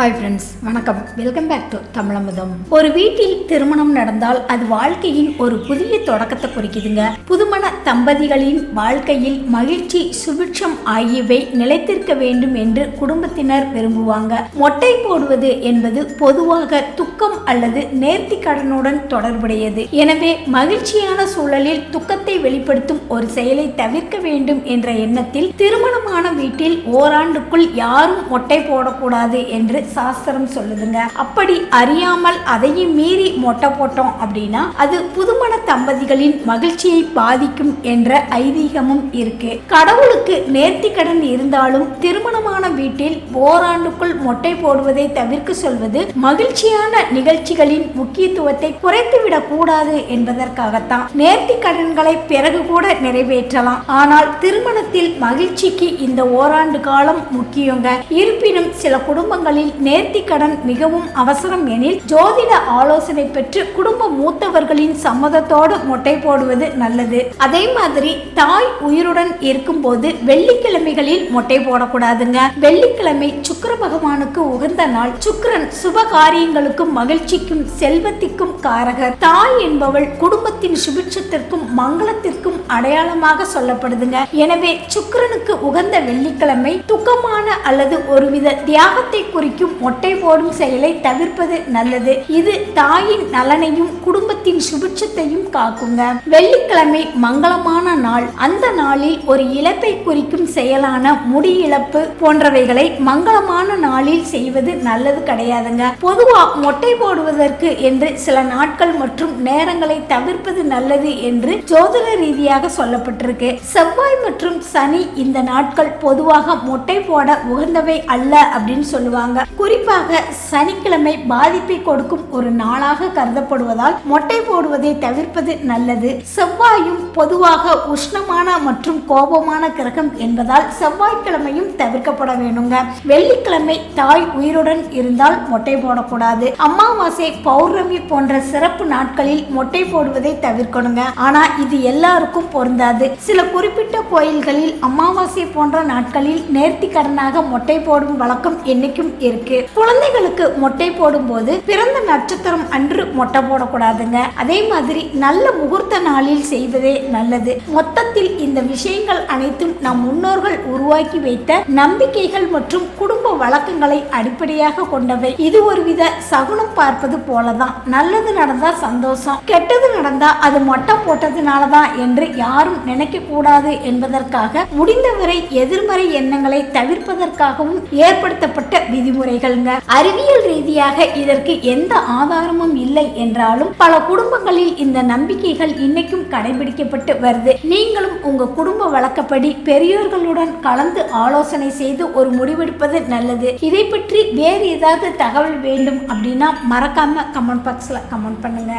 Hi friends வணக்கம். Welcome back to Tamizhamudham. ஒரு வீட்டில் திருமணம் நடந்தால் அது வாழ்க்கையின் ஒரு புதிய தொடக்கத்தை குறிக்குதுங்க. புதுமண தம்பதிகளின் வாழ்க்கையில் மகிழ்ச்சி சுபிட்சம் ஆகியவை நிலைத்திருக்க வேண்டும் என்று குடும்பத்தினர் விரும்புவாங்க. மொட்டை போடுவது என்பது பொதுவாக துக்கம் அல்லது நேர்த்தி கடனுடன் தொடர்புடையது. எனவே மகிழ்ச்சியான சூழலில் துக்கத்தை வெளிப்படுத்தும் ஒரு செயலை தவிர்க்க வேண்டும் என்ற எண்ணத்தில் திருமணமான வீட்டில் ஓராண்டுக்குள் யாரும் மொட்டை போடக்கூடாது என்று சாஸ்திரம் சொல்லுதுங்க. அப்படி அறியாமல் அதையும் மீறி மொட்டை போட்டோம் அப்படின்னா அது புதுமண தம்பதிகளின் மகிழ்ச்சியை பாதிக்கும் என்ற ஐதீகமும் இருக்கு. கடவுளுக்கு நேர்த்தி கடன் இருந்தாலும் திருமணமான வீட்டில் ஓராண்டுக்குள் மொட்டை போடுவதை தவிர்க்க சொல்வது மகிழ்ச்சியான நிகழ்ச்சிகளின் முக்கியத்துவத்தை குறைத்துவிடக் கூடாது என்பதற்காகத்தான். நேர்த்தி கடன்களை பிறகு கூட நிறைவேற்றலாம். ஆனால் திருமணத்தில் மகிழ்ச்சிக்கு இந்த ஓராண்டு காலம் முக்கியங்க. இருப்பினும் சில குடும்பங்களில் நேர்த்தி கடன் மிகவும் அவசரம் எனில் ஜோதிட ஆலோசனை பெற்று குடும்ப மூத்தவர்களின் சம்மதத்தோடு மொட்டை போடுவது நல்லது. அதே மாதிரி தாய் உயிருடன் இருக்கும்போது வெள்ளிக்கிழமைகளில் மொட்டை போடக்கூடாதுங்க. வெள்ளிக்கிழமை சுக்கர பகவானுக்கு உகந்த நாள். சுக்கிரன் சுப காரியங்களுக்கும் மகிழ்ச்சிக்கும் செல்வத்திற்கும் காரகர். தாய் என்பவள் குடும்பத்தின் சுபிட்சத்திற்கும் மங்களத்திற்கும் அடையாளமாக சொல்லப்படுதுங்க. எனவே சுக்கரனுக்கு உகந்த வெள்ளிக்கிழமை துக்கமான அல்லது ஒருவித தியாகத்தை குறிக்கும் மொட்டை போடும் செயலை தவிர்ப்பது நல்லது. இது தாயின் நலனையும் குடும்பத்தின் சுபிட்சத்தையும் காக்குங்க. வெள்ளிக்கிழமை மங்களமான நாள். அந்த நாளில் ஒரு இழப்பை குறிக்கும் செயலான முடி இழப்பு போன்றவைகளை மங்களமான நாளில் செய்வது நல்லது கிடையாதுங்க. பொதுவா மொட்டை போடுவதற்கு என்று சில நாட்கள் மற்றும் நேரங்களை தவிர்ப்பது நல்லது என்று ஜோதிட ரீதியாக சொல்லப்பட்டிருக்கு. செவ்வாய் மற்றும் சனி இந்த நாட்கள் பொதுவாக மொட்டை போட உகந்தவை அல்ல அப்படின்னு சொல்லுவாங்க. குறிப்பாக சனிக்கிழமை பாதிப்பை கொடுக்கும் ஒரு நாளாக கருதப்படுவதால் மொட்டை போடுவதை தவிர்ப்பது நல்லது. செவ்வாயும் பொதுவாக உஷ்ணமான மற்றும் கோபமான கிரகம் என்பதால் செவ்வாய்க்கிழமையும் தவிர்க்கப்பட வேணுங்க வெள்ளிக்கிழமை தாய் உயிருடன் இருந்தால் மொட்டை போடக்கூடாது. அமாவாசை பௌர்ணமி போன்ற சிறப்பு நாட்களில் மொட்டை போடுவதை தவிர்க்கணுங்க. ஆனா இது எல்லாருக்கும் பொருந்தாது. சில குறிப்பிட்ட கோயில்களில் அமாவாசை போன்ற நாட்களில் நேர்த்தி கடனாக மொட்டை போடும் வழக்கம் என்னைக்கும் இருக்கு. குழந்தைகளுக்கு மொட்டை போடும்போது பிறந்த நட்சத்திரம் அன்று மொட்டை போடக்கூடாதுங்க. அதே மாதிரி நல்ல முகூர்த்த நாளில் செய்வதே நல்லது. மொத்தத்தில் இந்த விஷயங்கள் அனைத்தும் நம் முன்னோர்கள் உருவாக்கி வைத்த நம்பிக்கைகள் மற்றும் குடும்ப வழக்கங்களை அடிப்படையாக கொண்டவை. இது ஒருவித சகுனம் பார்ப்பது போலதான். நல்லது நடந்தா சந்தோஷம். கெட்டது நடந்தா அது மொட்டை போட்டதுனாலதான் என்று யாரும் நினைக்க கூடாது என்பதற்காக முடிந்தவரை எதிர்மறை எண்ணங்களை தவிர்ப்பதற்காகவும் ஏற்படுத்தப்பட்ட விதிமுறை விதிமுறைகள்ங்க அறிவியல் ரீதியாக இதற்கு எந்த ஆதாரமும் இல்லை என்றாலும் பல குடும்பங்களில் இந்த நம்பிக்கைகள் இன்னைக்கும் கடைபிடிக்கப்பட்டு வருது. நீங்களும் உங்க குடும்ப வழக்கப்படி பெரியோர்களுடன் கலந்து ஆலோசனை செய்து ஒரு முடிவெடுப்பது நல்லது. இதை பற்றி வேறு ஏதாவது தகவல் வேண்டும் அப்படின்னா மறக்காம கமெண்ட் பாக்ஸ்ல கமெண்ட் பண்ணுங்க.